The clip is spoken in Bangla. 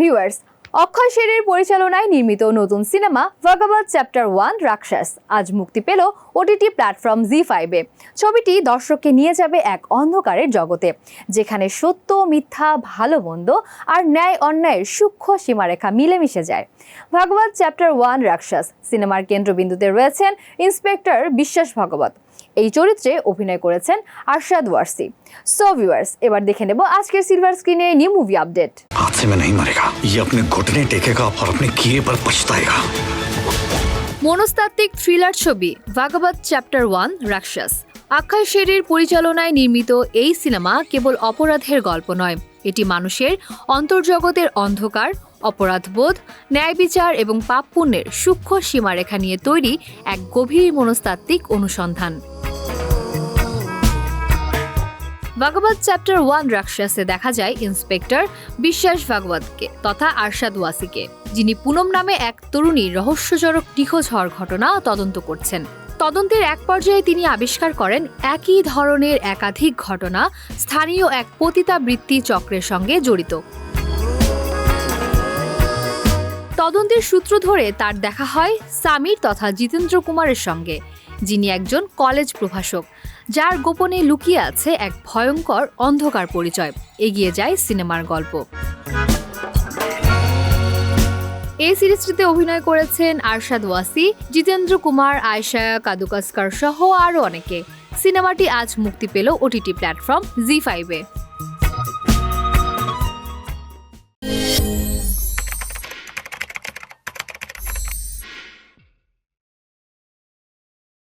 ভিউয়ার্স অক্ষয় শেরের পরিচালনায় নির্মিত নতুন সিনেমা ভগবত চ্যাপ্টার ওয়ান রাক্ষস। আজ মুক্তি পেল ওটিটি প্ল্যাটফর্ম জি ফাইভে। ছবিটি দর্শককে নিয়ে যাবে এক অন্ধকারের জগতে, যেখানে সত্য, মিথ্যা, ভালো, মন্দ আর ন্যায়, অন্যায়ের সূক্ষ্ম সীমারেখা মিলেমিশে যায়। ভগবত চ্যাপ্টার ওয়ান রাক্ষস, সিনেমার কেন্দ্রবিন্দুতে রয়েছেন ইন্সপেক্টর বিশ্বাস ভগবত। এই চরিত্রে অভিনয় করেছেন আরশাদ ওয়ারসি। সো ভিউয়ার্স এবার দেখে নেব আজকের সিলভার স্ক্রিনে নিউ মুভি আপডেট। हादसे में नहीं मरेगा ये अपने घुटने टेकेगा और अपने किए पर पछताएगा মনস্তাত্ত্বিক থ্রিলার ছবি ভাগবত চ্যাপ্টার ওয়ান রাক্ষস অক্ষয় শেরের পরিচালনায় নির্মিত এই সিনেমা কেবল অপরাধের গল্প নয় এটি মানুষের অন্তর্জগতের অন্ধকার অপরাধবোধ ন্যায় বিচার এবং পাপ পুণ্যের সূক্ষ্ম সীমারেখা নিয়ে তৈরি এক গভীর মনস্তাত্ত্বিক অনুসন্ধান ভাগবত চ্যাপ্টার ওয়ান রাক্ষসে দেখা যায় ইন্সপেক্টর বিশ্বাস ভাগবতকে তথা আরশাদ ওয়াসিকে, যিনি পুনম নামে এক তরুণী রহস্যজনক নিখোঁজ হওয়ার ঘটনা তদন্ত করছেন। তদন্তের এক পর্যায়ে তিনি আবিষ্কার করেন একই ধরনের একাধিক ঘটনা স্থানীয় এক পতিতাবৃত্তি চক্রের সঙ্গে জড়িত। তদন্তের সূত্র ধরে তার দেখা হয় সামির তথা জিতেন্দ্র কুমারের সঙ্গে, যিনি একজন কলেজ প্রভাষক। যার গোপনে লুকিয়ে আছে এক ভয়ঙ্কর অন্ধকার পরিচয়। এগিয়ে যায় সিনেমার গল্প। এই সিরিজটিতে অভিনয় করেছেন আরশাদ ওয়াসি, জিতেন্দ্র কুমার, আয়শা কাদুকাস্কার সহ আরও অনেকে। সিনেমাটি আজ মুক্তি পেল ওটিটি প্ল্যাটফর্ম জি ফাইভে।